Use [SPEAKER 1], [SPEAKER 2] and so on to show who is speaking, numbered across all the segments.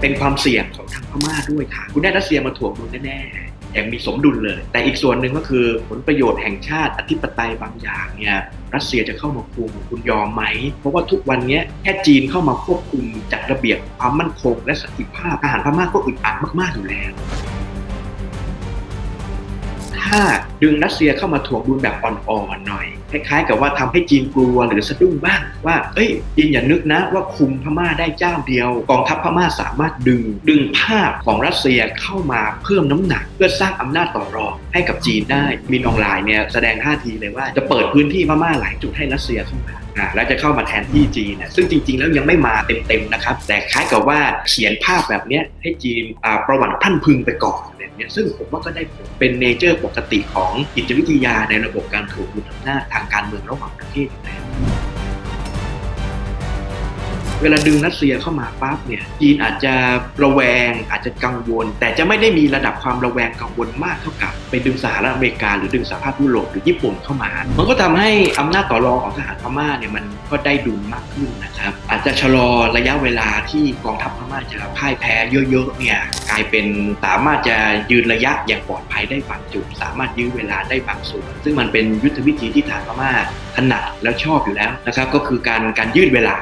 [SPEAKER 1] เป็นความเสี่ยงของทางพม่าด้วยค่ะ คุณได้รัสเซียมาถ่วงดุลแน่ๆอย่างมีสมดุลเลย แต่อีกส่วนหนึ่งก็คือผลประโยชน์แห่งชาติอธิปไตยบางอย่างเนี่ยรัสเซียจะเข้ามาคุมคุณยอมไหม เพราะว่าทุกวันนี้แค่จีนเข้ามาควบคุมจัดระเบียบความมั่นคง และสันติภาพทหารพม่าก็อึดอัดมากๆอยู่แล้วถ้าดึงรัสเซียเข้ามาถ่วงดุลแบบอ่อนๆหน่อย ล้ายๆ กับว่าทำให้จีนกลัวหรือสะดุ้งบ้างว่า เอ้ยจีนอย่านึกนะว่าคุมพม่าได้เจ้าเดียว กองทัพพม่าสามารถดึง ดึงภาพของรัสเซียเข้ามาเพิ่มน้ำหนัก เพื่อสร้างอำนาจต่อรองให้กับจีนได้มินออนไลน์เนี่ยแสดงท่าทีเลยว่าจะเปิดพื้นที่พม่าหลายจุดให้รัสเซียเข้ามาอ่าแล้วจะเข้ามาแทนที่จีนนะซึ่งจริง ๆ แล้วยังไม่มาเต็มๆนะครับ แต่คล้ายกับว่าเขียนภาพแบบเนี้ยให้จีนอ่าประวัติพันพึงไปก่อนอะไรเงี้ยซึ่งผมว่าก็ได้เป็นเนเจอร์ปกติของจิตวิทยาในระบบการถูกดุลอำนาจทางการเมืองระหว่างประเทศอยู่แล้ว เวลาดึงรัสเซียเข้ามาปั๊บเนี่ยจีนอาจจะระแวงอาจจะกังวล แต่จะไม่ได้มีระดับความระแวงกังวลมากเท่ากับ ไปดึงสหรัฐอเมริกาหรือดึงสหภาพยุโรปหรือญี่ปุ่นเข้ามา มันก็ทำให้อำนาจต่อรองของทหารพม่าเนี่ยมันก็ได้ดุลมากขึ้นนะครับอาจจะชะลอระยะเวลาที่กองทัพพม่าจะพ่ายแพ้เยอะๆเนี่ยกลายเป็นสามารถจะยืนระยะอย่างปลอดภัยได้บางจุดสามารถยื้อเวลาได้บางส่วน ซึ่งมันเป็นยุทธวิธีที่ทหารพม่าถนัดแล้วชอบอยู่แล้วนะครับก็คือการการยืดเวลา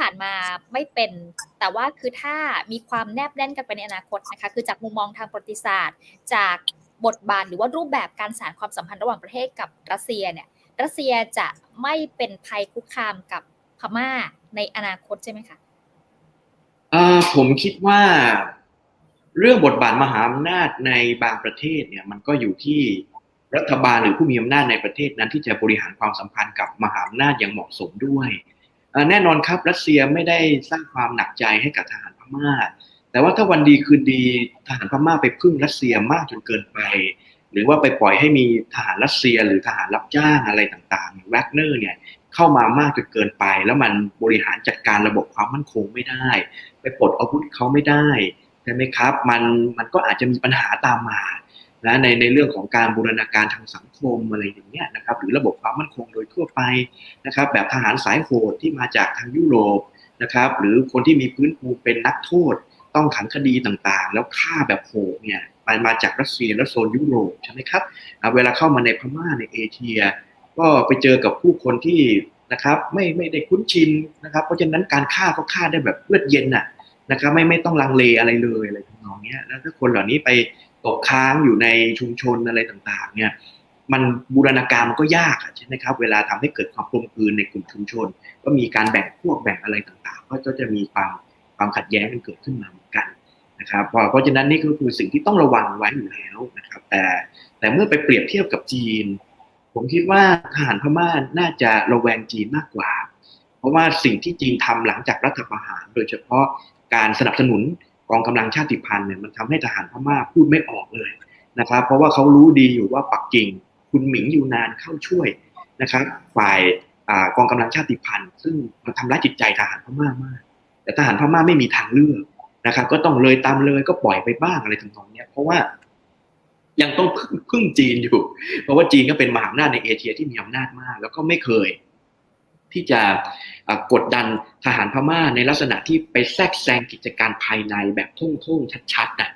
[SPEAKER 2] ผ่านมาไม่เป็น แต่ว่าคือถ้ามีความแนบแน่นกันไปในอนาคตนะคะ คือจากมุมมองทางประวัติศาสตร์ จากบทบาทหรือว่ารูปแบบการสานความสัมพันธ์ระหว่างประเทศกับรัสเซียเนี่ย รัสเซียจะไม่เป็นภัยคุกคามกับพม่าในอนาคตใช่ไหมคะ
[SPEAKER 1] ผมคิดว่าเรื่องบทบาทมหาอำนาจในบางประเทศเนี่ยมันก็อยู่ที่รัฐบาลหรือผู้มีอำนาจในประเทศนั้นที่จะบริหารความสัมพันธ์กับมหาอำนาจอย่างเหมาะสมด้วย แน่นอนครับรัสเซียไม่ได้สร้างความหนักใจให้กับทหารพม่า แต่ว่าถ้าวันดีคืนดีทหารพม่าไปพึ่งรัสเซียมากจนเกินไป หรือว่าไปปล่อยให้มีทหารรัสเซียหรือทหารรับจ้างอะไรต่างๆแวกเนอร์เนี่ยเข้ามามากจนเกินไป แล้วมันบริหารจัดการระบบความมั่นคงไม่ได้ ไปปลดอาวุธเขาไม่ได้ใช่ไหมครับ มันมันก็อาจจะมีปัญหาตามมา นะในในเรื่องของการบูรณาการทางสังคมอะไรอย่างเงี้ยนะครับหรือระบบความมั่นคงโดยทั่วไปนะครับแบบทหารสายโหดที่มาจากทางยุโรปนะครับหรือคนที่มีพื้นภูมิเป็นนักโทษ ต้องขังคดีต่างๆ แล้วฆ่าแบบโหดเนี่ยมันมาจากรัสเซียและโซนยุโรปใช่ไหมครับเวลาเข้ามาในพม่าในเอเชีย ก็ไปเจอกับผู้คนที่นะครับไม่ไม่ได้คุ้นชินนะครับเพราะฉะนั้นการฆ่าก็ฆ่าได้แบบเลือดเย็นน่ะนะครับไม่ไม่ต้องลังเลอะไรเลยอะไรทำนองเนี้ยแล้วถ้าคนเหล่านี้ไป ตกค้างอยู่ในชุมชนอะไรต่างๆ เนี่ย มันบูรณาการมันก็ยากใช่ไหมครับ เวลาทำให้เกิดความกลมกลืนในกลุ่มชุมชน ก็มีการแบ่งพวกแบ่งอะไรต่างๆ ก็จะมีความความขัดแย้งกันเกิดขึ้นมาเหมือนกันนะครับเพราะฉะนั้นนี่ก็คือสิ่งที่ต้องระวังไว้อยู่แล้วนะครับ แต่แต่เมื่อไปเปรียบเทียบกับจีน ผมคิดว่าทหารพม่าน่าจะระแวงจีนมากกว่า เพราะว่าสิ่งที่จีนทำหลังจากรัฐประหาร โดยเฉพาะการสนับสนุน กองกำลังชาติพันธุ์เนี่ยมันทำให้ทหารพม่าพูดไม่ออกเลยนะครับ เพราะว่าเขารู้ดีอยู่ว่าปักกิ่ง คุณหมิงอยู่นานเข้าช่วยนะครับ ฝ่ายกองกำลังชาติพันธุ์ ซึ่งมันทำร้ายจิตใจทหารพม่ามาก แต่ทหารพม่าไม่มีทางเลือกนะครับ ก็ต้องเลยตามเลยก็ปล่อยไปบ้างอะไรทำนองเนี้ยเพราะว่ายังต้องพึ่งจีนอยู่ เพราะว่าจีนก็เป็นมหาอำนาจในเอเชียที่มีอำนาจมาก แล้วก็ไม่เคย ที่จะกดดันทหารพม่าในลักษณะที่ไปแทรกแซงกิจการภายในแบบทุ่งๆชัดๆนะ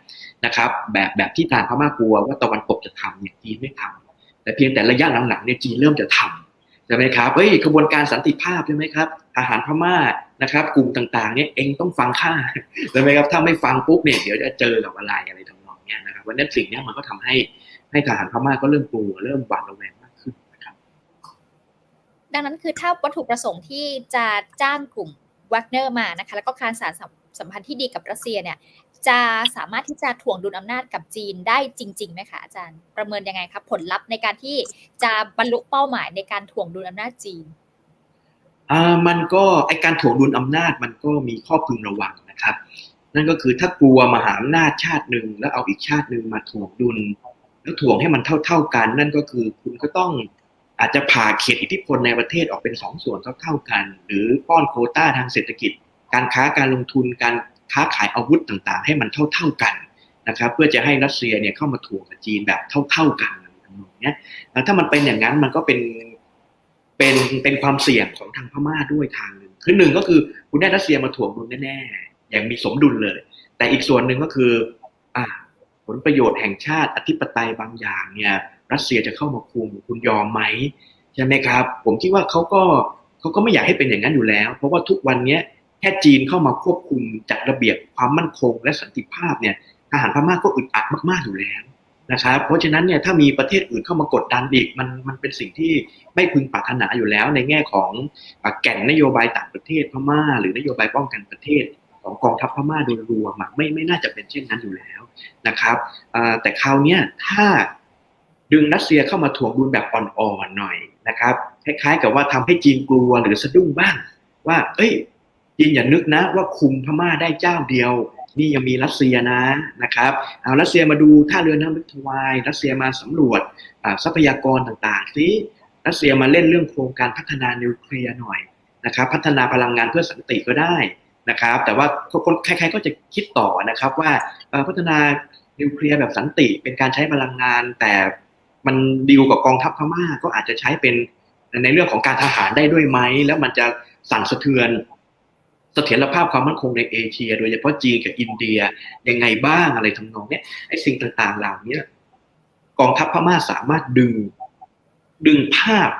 [SPEAKER 1] นะครับ แบบแบบที่ทหารพม่ากลัวว่าตะวันตกจะทำเนี่ยจีนไม่ทำแต่เพียงแต่ระยะหลังๆเนี่ยจีนเริ่มจะทำใช่ไหมครับเฮ้ยกระบวนการสันติภาพใช่ไหมครับทหารพม่านะครับกลุ่มต่างๆเนี่ยเองต้องฟังข้าใช่ไหมครับถ้าไม่ฟังปุ๊บเนี่ยเดี๋ยวจะเจอกับอะไรอะไรทำนองเนี้ยนะครับวันนั้นสิ่งนี้มันก็ทำให้ให้ทหารพม่าก็เริ่มกลัวเริ่มหวาดระแวงมากขึ้นนะครับ
[SPEAKER 2] ดังนั้นคือถ้าวัตถุประสงค์ที่จะจ้างกลุ่มวักเนอร์มานะคะแล้วก็การสารสัมพันธ์ที่ดีกับรัสเซียเนี่ยจะสามารถที่จะถ่วงดุลอำนาจกับจีนได้จริงๆไหมคะอาจารย์ประเมินยังไงครับ ผลลัพธ์ในการที่จะบรรลุเป้าหมายในการถ่วงดุลอำนาจจีน
[SPEAKER 1] อ่ามันก็ไอการถ่วงดุลอำนาจมันก็มีข้อพึงระวังนะครับ นั่นก็คือถ้ากลัวมหาอำนาจชาติหนึ่งแล้วเอาอีกชาติหนึ่งมาถ่วงดุลแล้วถ่วงให้มันเท่า ๆกัน นั่นก็คือคุณก็ต้อง อาจจะผ่าเขตอิทธิพลในประเทศออกเป็นสองส่วนเท่าๆกัน หรือป้อนโคต้าทางเศรษฐกิจ การค้าการลงทุนการค้าขายอาวุธต่างๆ ให้มันเท่าๆกันนะครับ เพื่อจะให้รัสเซียเนี่ยเข้ามาถ่วงกับจีนแบบเท่าๆกันอย่างเงี้ยแล้วถ้ามันเป็นอย่างนั้นมันก็เป็นเป็นเป็นความเสี่ยงของทางพม่าด้วยทางหนึ่งคือหนึ่งก็คือคุณได้รัสเซียมาถ่วงดุลแน่ๆอย่างมีสมดุลเลย แต่อีกส่วนหนึ่งก็คืออ่าผลประโยชน์แห่งชาติอธิปไตยบางอย่างเนี่ย รัสเซียจะเข้ามาคุมคุณยอมไหมใช่ไหมครับ ผมคิดว่าเขาก็เขาก็ไม่อยากให้เป็นอย่างนั้นอยู่แล้ว เพราะว่าทุกวันนี้แค่จีนเข้ามาควบคุมจัดระเบียบความมั่นคง และสันติภาพเนี่ยทหารพม่าก็อึดอัดมากๆอยู่แล้วนะครับ เพราะฉะนั้นเนี่ยถ้ามีประเทศอื่นเข้ามากดดันอีกมันมันเป็นสิ่งที่ไม่พึงปรารถนาอยู่แล้ว ในแง่ของแก่นนโยบายต่างประเทศพม่า หรือนโยบายป้องกันประเทศของกองทัพพม่าโดยรวมไม่ไม่น่าจะเป็นเช่นนั้นอยู่แล้วนะครับแต่คราวนี้ถ้า ดึงรัสเซียเข้ามาถ่วงดุลแบบอ่อนๆหน่อยนะครับคล้ายๆกับว่าทำให้จีนกลัวหรือสะดุ้งบ้างว่า เอ้ยจีนอย่านึกนะว่าคุมพม่าได้เจ้าเดียว นี่ยังมีรัสเซียนะนะครับเอารัสเซียมาดูท่าเรือน้ำลึกทวายรัสเซียมาสำรวจอ่าทรัพยากรต่างๆสิรัสเซียมาเล่นเรื่องโครงการพัฒนานิวเคลียร์หน่อยนะครับพัฒนาพลังงานเพื่อสันติก็ได้นะครับแต่ว่าคนใครๆก็จะคิดต่อนะครับว่าพัฒนานิวเคลียร์แบบสันติเป็นการใช้พลังงานแต่ มันดีลกับกองทัพพม่าก็อาจจะใช้เป็นในเรื่องของการทหารได้ด้วยไหมแล้วมันจะสั่นสะเทือนเสถียรภาพความมั่นคงในเอเชีย โดยเฉพาะจีนกับอินเดียยังไงบ้างอะไรทำนองเนี้ยไอ้สิ่งต่างๆเหล่านี้กองทัพพม่าสามารถดึง ดึงภาพ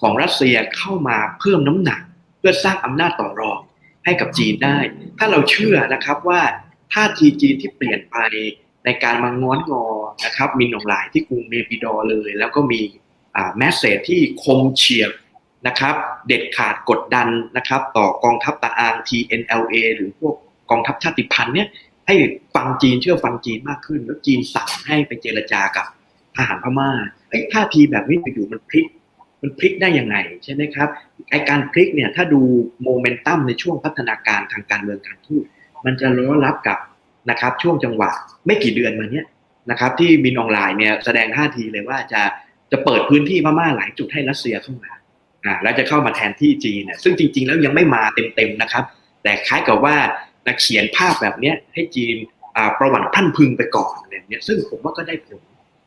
[SPEAKER 1] ของรัสเซียเข้ามาเพิ่มน้ำหนัก เพื่อสร้างอำนาจต่อรองให้กับจีนได้ ถ้าเราเชื่อนะครับว่าท่าทีจีนที่เปลี่ยนไป ในการมาง้อนงอนะครับมินองหลายที่กรุงเนปิดอเลย แล้วก็มีแมสเซจที่คมเฉียบนะครับเด็ดขาดกดดันนะครับ ต่อกองทัพตะอาง TNLA หรือพวกกองทัพชาติพันธุ์เนี่ยให้ฟังจีนเชื่อฟังจีนมากขึ้น แล้วจีนสั่งให้ไปเจรจากับทหารพม่าไอ้ท่าทีแบบนี้อยู่มันพลิกมันพลิกได้ยังไงใช่ไหมครับไอการพลิกเนี่ยถ้าดูโมเมนตัมในช่วงพัฒนาการทางการเมืองการทูตมันจะล้อรับกับ นะครับช่วงจังหวะไม่กี่เดือนมาเนี้ยนะครับที่มินออนไลน์เนี่ยแสดงท่าทีเลยว่าจะจะเปิดพื้นที่พม่าหลายจุดให้รัสเซียเข้ามาอ่าแล้วจะเข้ามาแทนที่จีนเนี่ยซึ่งจริง ๆ แล้วยังไม่มาเต็มๆนะครับ แต่คล้ายกับว่านะเขียนภาพแบบเนี้ยให้จีนอ่าประวัติพันพึงไปก่อนอะไรเนี่ยซึ่งผมว่าก็ได้ผล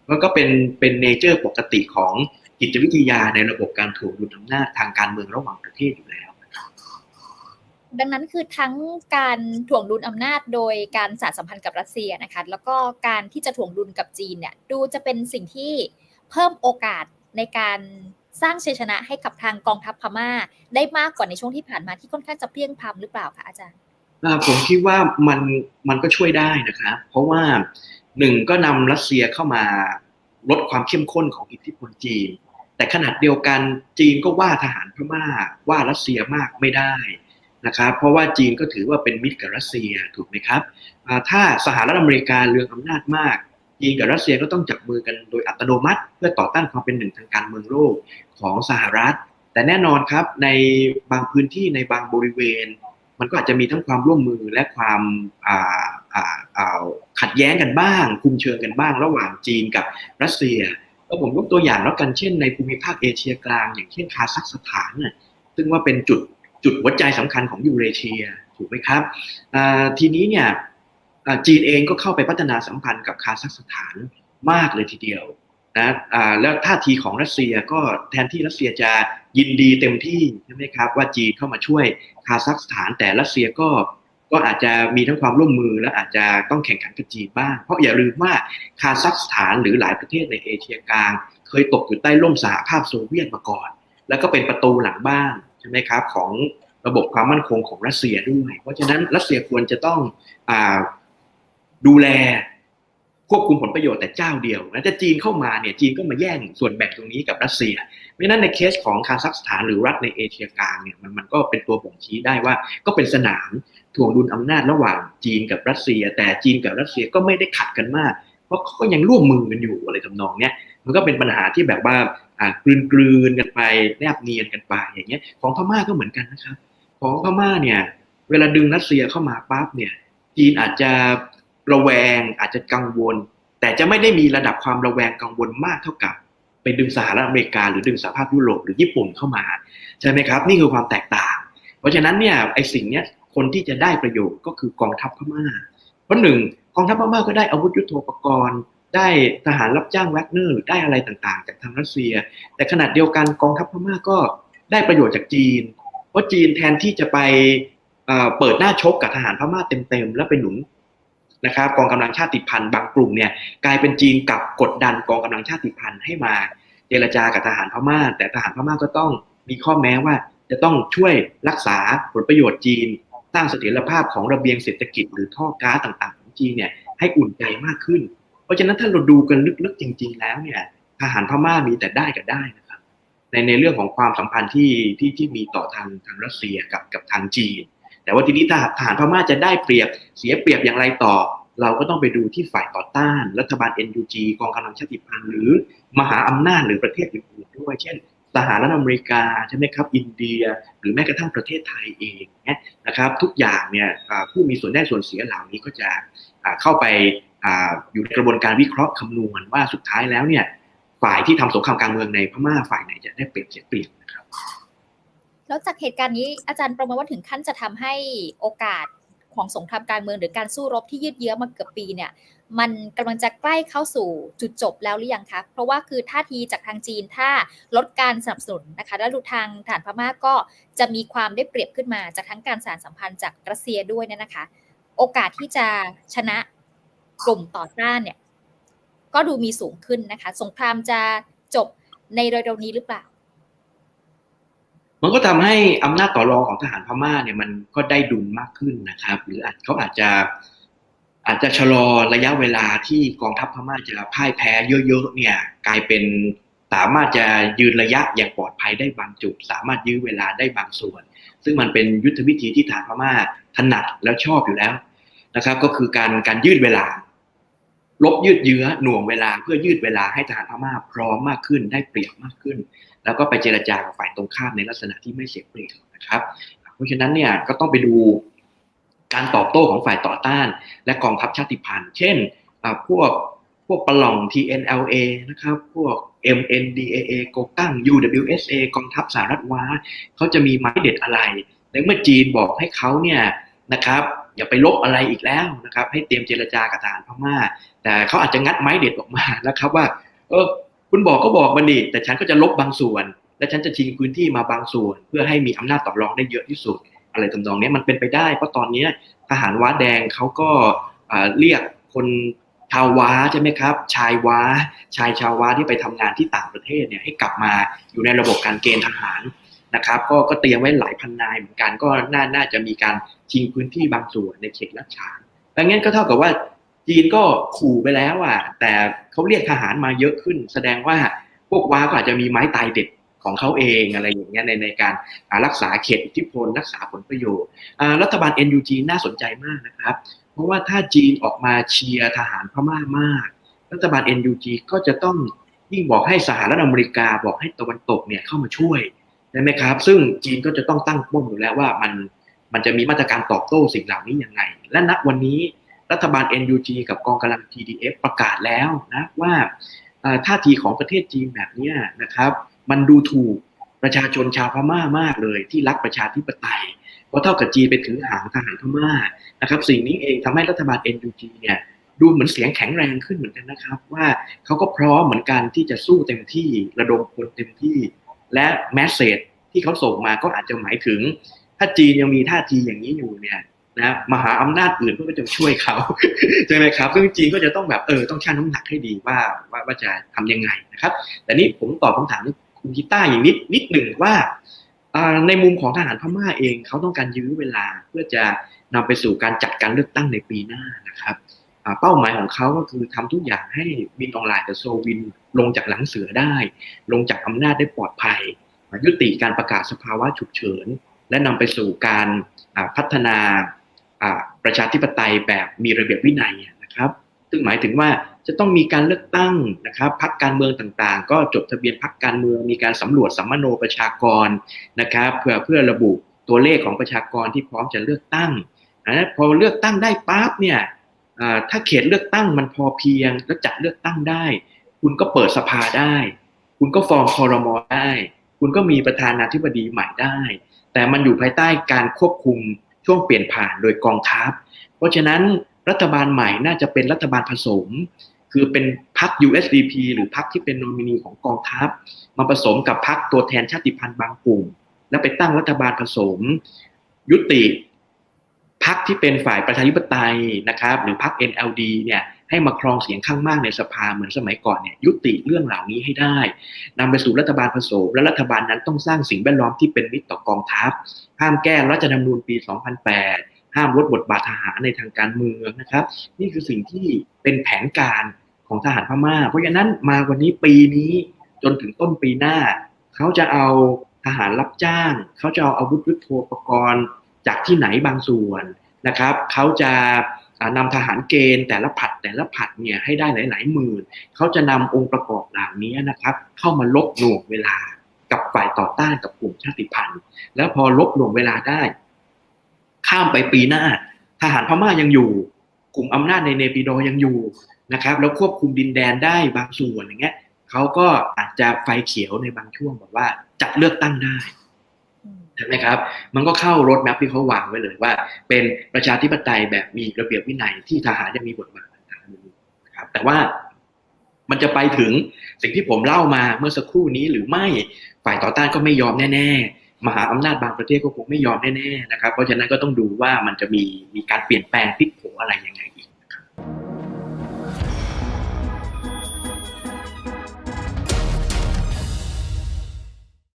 [SPEAKER 1] มันก็เป็นเป็นเนเจอร์ปกติของจิตวิทยาในระบบการถ่วงดุลอำนาจทางการเมืองระหว่างประเทศอยู่แล้ว
[SPEAKER 2] ดังนั้นคือทั้งการถ่วงดุลอำนาจโดยการสานสัมพันธ์กับรัสเซียนะคะแล้วก็การที่จะถ่วงดุลกับจีนเนี่ยดูจะเป็นสิ่งที่เพิ่มโอกาสในการสร้างชัยชนะให้กับทางกองทัพพม่า ได้มากกว่าในช่วงที่ผ่านมาที่ค่อนข้างจะเพลียงพล้ำหรือเปล่าคะอาจารย์
[SPEAKER 1] ผมคิดว่ามันมันก็ช่วยได้นะครับเพราะว่าหนึ่งก็นำรัสเซียเข้ามาลดความเข้มข้นของอิทธิพลจีน แต่ขนาดเดียวกันจีนก็ว่าทหารพม่าว่ารัสเซียมากไม่ได้ นะครับเพราะว่าจีนก็ถือว่าเป็นมิตรกับรัสเซียถูกไหมครับถ้าสหรัฐอเมริกาเรืองอำนาจมากจีนกับรัสเซียก็ต้องจับมือกันโดยอัตโนมัติ เพื่อต่อต้านความเป็นหนึ่งทางการเมืองโลกของสหรัฐ แต่แน่นอนครับในบางพื้นที่ในบางบริเวณ มันก็อาจจะมีทั้งความร่วมมือและความขัดแย้งกันบ้าง คุมเชิงกันบ้าง ระหว่างจีนกับรัสเซียก็ผมยกตัวอย่างแล้วกันเช่นในภูมิภาคเอเชียกลาง อย่างเช่นคาซัคสถานน่ะซึ่งว่าเป็นจุด จุดหัวใจสำคัญของยูเรเชียถูกไหมครับทีนี้เนี่ยจีนเองก็เข้าไปพัฒนาสัมพันธ์กับคาซัคสถานมากเลยทีเดียวนะแล้วท่าทีของรัสเซียก็แทนที่รัสเซียจะยินดีเต็มที่ใช่ไหมครับว่าจีนเข้ามาช่วยคาซัคสถานแต่รัสเซียก็ก็อาจจะมีทั้งความร่วมมือและอาจจะต้องแข่งขันกับจีนบ้าง เพราะอย่าลืมว่าคาซัคสถานหรือหลายประเทศในเอเชียกลาง เคยตกอยู่ใต้ร่มสหภาพโซเวียตมาก่อน แล้วก็เป็นประตูหลังบ้าน ช่ไหมครับของระบบความมั่นคงของรัสเซียด้วย เพราะฉะนั้นรัสเซียควรจะต้องอดูแลควบคุมผลประโยชน์แต่เจ้าเดียวแล้วถ้าจีนเข้ามาเนี่ยจีนก็มาแย่งส่วนแบ่งตรงนี้กับรัสเซีย เพราะนั้นในเคสของคาซัคสถานหรือรัฐในเอเชียกลางเนี่ยมันมันก็เป็นตัวบ่งชี้ได้ว่า ก็เป็นสนามถ่วงดุลอำนาจระหว่างจีนกับรัสเซีย แต่จีนกับรัสเซียก็ไม่ได้ขัดกันมาก เพราะเขาก็ยังร่วมมือกันอยู่อะไรทำนองเนี้ย มันก็เป็นปัญหาที่แบบว่าอ่ากลืนกลืนๆกันไปแนบเนียนกันไปอย่างเงี้ย ของพม่าก็เหมือนกันนะครับ ของพม่าเนี่ย เวลาดึงรัสเซียเข้ามาปั๊บเนี่ย จีนอาจจะระแวงอาจจะกังวล แต่จะไม่ได้มีระดับความระแวงกังวลมากเท่ากับไปดึงสหรัฐอเมริกาหรือดึงสหภาพยุโรปหรือญี่ปุ่นเข้ามาใช่ไหมครับ นี่คือความแตกต่าง เพราะฉะนั้นเนี่ยไอ้สิ่งเนี้ยคนที่จะได้ประโยชน์ก็คือกองทัพพม่าเพราะหนึ่งกองทัพพม่าก็ได้อาวุธยุโทโธปกรณ์ ได้ทหารรับจ้างแวกเนอร์ได้อะไรต่างๆ จากทางรัสเซีย แต่ขณะเดียวกันกองทัพพม่าก็ได้ประโยชน์จากจีน เพราะจีนแทนที่จะไปเปิดหน้าชกกับทหารพม่าเต็มๆ แล้วไปหนุนนะครับกองกำลังชาติพันธุ์บางกลุ่มเนี่ยกลายเป็นจีนกลับกดดันกองกำลังชาติพันธุ์ให้มาเจรจากับทหารพม่า แต่ทหารพม่าก็ต้องมีข้อแม้ว่าจะต้องช่วยรักษาผลประโยชน์จีน สร้างเสถียรภาพของระเบียงเศรษฐกิจหรือท่อก๊าซต่างๆ ของจีนเนี่ยให้อุ่นใจมากขึ้น เพราะฉะนั้นถ้าเราดูกันลึกๆจริง ๆ แล้วเนี่ยทหารพม่ามีแต่ได้กับได้นะครับ ในในเรื่องของความสัมพันธ์ที่ที่ที่มีต่อทางทางรัสเซียกับกับทางจีน แต่ว่าทีนี้ถ้าทหารพม่าจะได้เปรียบเสียเปรียบอย่างไรต่อ เราก็ต้องไปดูที่ฝ่ายต่อต้าน รัฐบาล NUG กองกำลังชาติพันธุ์หรือมหาอำนาจหรือประเทศอื่นๆด้วย เช่นสหรัฐอเมริกาใช่ไหมครับอินเดีย หรือแม้กระทั่งประเทศไทยเองนะครับ ทุกอย่างเนี่ยผู้มีส่วนได้ส่วนเสียเหล่านี้ก็จะเข้าไป อยู่ในกระบวนการวิเคราะห์คำนวณว่าสุดท้ายแล้วเนี่ย ฝ่ายที่ทำสงครามกางเมืองในพม่าฝ่ายไหนจะได้เปรียบเสียเปรียบนะครับ
[SPEAKER 2] แล้วจากเหตุการณ์นี้อาจารย์ประเมินว่าถึงขั้นจะทำให้โอกาสของสงครามกางเมืองหรือการสู้รบที่ยืดเยื้อมาเกือบปีเนี่ย มันกำลังจะใกล้เข้าสู่จุดจบแล้วหรือยังคะเพราะว่าคือท่าทีจากทางจีนถ้าลดการสนับสนุนนะคะแล้วดูทางฐานพม่าก็จะมีความได้เปรียบขึ้นมาจากทั้งการสานสัมพันธ์จากรัสเซียด้วยเนี่ยนะคะ โอกาสที่จะชนะ กลุ่มต่อต้านเนี่ยก็ดูมีสูงขึ้นนะคะ สงครามจะจบในเร็วๆนี้หรือเปล่า
[SPEAKER 1] มันก็ทำให้อำนาจต่อรองของทหารพม่าเนี่ยมันก็ได้ดุลมากขึ้นนะครับ หรืออาจเขาอาจจะอาจจะชะลอระยะเวลาที่กองทัพพม่าจะพ่ายแพ้เยอะๆเนี่ยกลายเป็นสามารถจะยืนระยะอย่างปลอดภัยได้บางจุด สามารถยื้อเวลาได้บางส่วน ซึ่งมันเป็นยุทธวิธีที่ทหารพม่าถนัดแล้วชอบอยู่แล้วนะครับ ก็คือการการยืดเวลา ลบยืดเยื้อหน่วงเวลาเพื่อยืดเวลาให้ทหารพม่าพร้อมมากขึ้นได้เปรียบมากขึ้น แล้วก็ไปเจรจากับฝ่ายตรงข้ามในลักษณะที่ไม่เสียเปรียบนะครับ เพราะฉะนั้นเนี่ยก็ต้องไปดูการตอบโต้ของฝ่ายต่อต้าน และกองทัพชาติพันธุ์ เช่นอ่าพวกพวกปล่อง TNLA นะครับ พวก MNDAA โกตั้ง UWSA กองทัพสหรัฐว้าเขาจะมีไม้เด็ดอะไร ในเมื่อจีนบอกให้เขาเนี่ยนะครับ อย่าไปลบอะไรอีกแล้วนะครับ ให้เตรียมเจรจากับทหารพม่า แต่เขาอาจจะงัดไม้เด็ดออกมานะครับว่า เออ คุณบอกก็บอกมันดิแต่ฉันก็จะลบบางส่วน และฉันจะชิงพื้นที่มาบางส่วน เพื่อให้มีอำนาจต่อรองได้เยอะที่สุด อะไรทำนองนี้มันเป็นไปได้เพราะตอนนี้ทหารว้าแดงเขาก็เรียกคนชาวว้าใช่ไหมครับ ชายว้า ชายชาวว้าที่ไปทำงานที่ต่างประเทศเนี่ยให้กลับมาอยู่ในระบบการเกณฑ์ทหาร นะครับก็ก็เตรียมไว้หลายพันนายเหมือนกันก็น่าน่าจะมีการชิงพื้นที่บางส่วนในเขตลัดฉานดังนั้นก็เท่ากับว่าจีนก็ขู่ไปแล้วอะแต่เขาเรียกทหารมาเยอะขึ้น แสดงว่าพวกว้าก็อาจจะมีไม้ตายเด็ดของเขาเองอะไรอย่างเงี้ยในในการรักษาเขตอิทธิพล รักษาผลประโยชน์รัฐบาล NUG น่าสนใจมากนะครับ เพราะว่าถ้าจีนออกมาเชียร์ทหารพม่ามาก รัฐบาล NUG ก็จะต้องยิ่งบอกให้สหรัฐอเมริกาบอกให้ตะวันตกเนี่ยเข้ามาช่วย ช่ไหมครับ ซึ่งจีนก็จะต้องตั้งป้อมอยู่แล้วว่ามันมันจะมีมาตรการตอบโต้สิ่งเหล่านี้ยังไง และณวันนี้รัฐบาล NUG กับกองกำลัง TDF ประกาศแล้วนะว่าท่าทีของประเทศจีนแบบเนี้ยนะครับ มันดูถูกประชาชนชาวพม่ามากเลยที่รักประชาธิปไตยเพราะเท่ากับจีนไปถือหางทหารพม่านะครับ สิ่งนี้เองทำให้รัฐบาล NUG เนี่ยดูเหมือนเสียงแข็งแรงขึ้นเหมือนกันนะครับ ว่าเขาก็พร้อมเหมือนกันที่จะสู้เต็มที่ระดมพลเต็มที่ และแมสเซจที่เขาส่งมาก็อาจจะหมายถึง ถ้าจีนยังมีท่าทีอย่างนี้อยู่เนี่ยนะมหาอำนาจอื่นก็จะช่วยเขาใช่ไหมครับซึ่งจีนก็จะต้องแบบเออต้องชั่งน้ำหนักให้ดีว่าว่าว่าจะทำยังไงนะครับ แต่นี่ผมตอบคำถามคุณกีต้าอย่างนิดนิดหนึ่งว่าในมุมของทหารพม่าเองเขาต้องการยื้อเวลาเพื่อจะนำไปสู่การจัดการเลือกตั้งในปีหน้านะครับ เป้าหมายของเขาก็คือทำทุกอย่างให้มินออนไลน์กับโซวินลงจากหลังเสือได้ ลงจากอำนาจได้ปลอดภัย ยุติการประกาศสภาวะฉุกเฉิน และนำไปสู่การพัฒนาประชาธิปไตยแบบมีระเบียบวินัยนะครับ ซึ่งหมายถึงว่าจะต้องมีการเลือกตั้งนะครับพักการเมืองต่างๆ ก็จดทะเบียนพักการเมือง มีการสำรวจสัมมโนประชากรนะครับ เพื่อเพื่อระบุตัวเลขของประชากรที่พร้อมจะเลือกตั้งนะพอเลือกตั้งได้ปั๊บเนี่ย ถ้าเขตเลือกตั้งมันพอเพียง แล้วจัดเลือกตั้งได้ คุณก็เปิดสภาได้ คุณก็ฟอร์มคอรมอได้ คุณก็มีประธานาธิบดีใหม่ได้ แต่มันอยู่ภายใต้การควบคุมช่วงเปลี่ยนผ่านโดยกองทัพ เพราะฉะนั้นรัฐบาลใหม่น่าจะเป็นรัฐบาลผสม คือเป็นพรรค USDP หรือพรรคที่เป็นโนมินีของกองทัพ มาผสมกับพรรคตัวแทนชาติพันธุ์บางกลุ่ม แล้วไปตั้งรัฐบาลผสม ยุติ พรรคที่เป็นฝ่ายประชาธิปไตยนะครับ หรือพรรค NLD เนี่ยให้มาครองเสียงข้างมากในสภาเหมือนสมัยก่อนเนี่ยยุติเรื่องเหล่านี้ให้ได้นำไปสู่รัฐบาลผสม และรัฐบาลนั้นต้องสร้างสิ่งแวดล้อมที่เป็นมิตรต่อกองทัพ ห้ามแก้รัฐธรรมนูญปี 2008 ห้ามลดบทบาททหารในทางการเมืองนะครับ นี่คือสิ่งที่เป็นแผนการของทหารพม่า เพราะฉะนั้นมาวันนี้ปีนี้จนถึงต้นปีหน้า เขาจะเอาทหารรับจ้าง เขาจะเอาอาวุธยุทโธปกรณ์ จากที่ไหนบางส่วนนะครับเขาจะอ่านำทหารเกณฑ์แต่ละผัดแต่ละผัดเนี่ยให้ได้หลาย ๆ หมื่นเขาจะนำองค์ประกอบเหล่านี้นะครับ เข้ามาลบหน่วงเวลากับฝ่ายต่อต้านกับกลุ่มชาติพันธุ์ แล้วพอลบหน่วงเวลาได้ ข้ามไปปีหน้า ทหารพม่ายังอยู่ กลุ่มอำนาจในเนปิดอยังอยู่นะครับ แล้วควบคุมดินแดนได้บางส่วนอย่างเงี้ยเขาก็อาจจะไฟเขียวในบางช่วงแบบว่าจัดเลือกตั้งได้ ใช่ไหมครับ มันก็เข้ารถแมพที่เขาวางไว้เลยว่า เป็นประชาธิปไตยแบบมีระเบียบวินัยที่ทหารจะมีบทบาททางกางนะครับ แต่ว่ามันจะไปถึงสิ่งที่ผมเล่ามาเมื่อสักครู่นี้หรือไม่ฝ่ายต่อต้านก็ไม่ยอมแน่ๆ มหาอำนาจบางประเทศก็คงไม่ยอมแน่ๆนะครับ เพราะฉะนั้นก็ต้องดูว่ามันจะมีมีการเปลี่ยนแปลงพลิกโผอะไรยังไง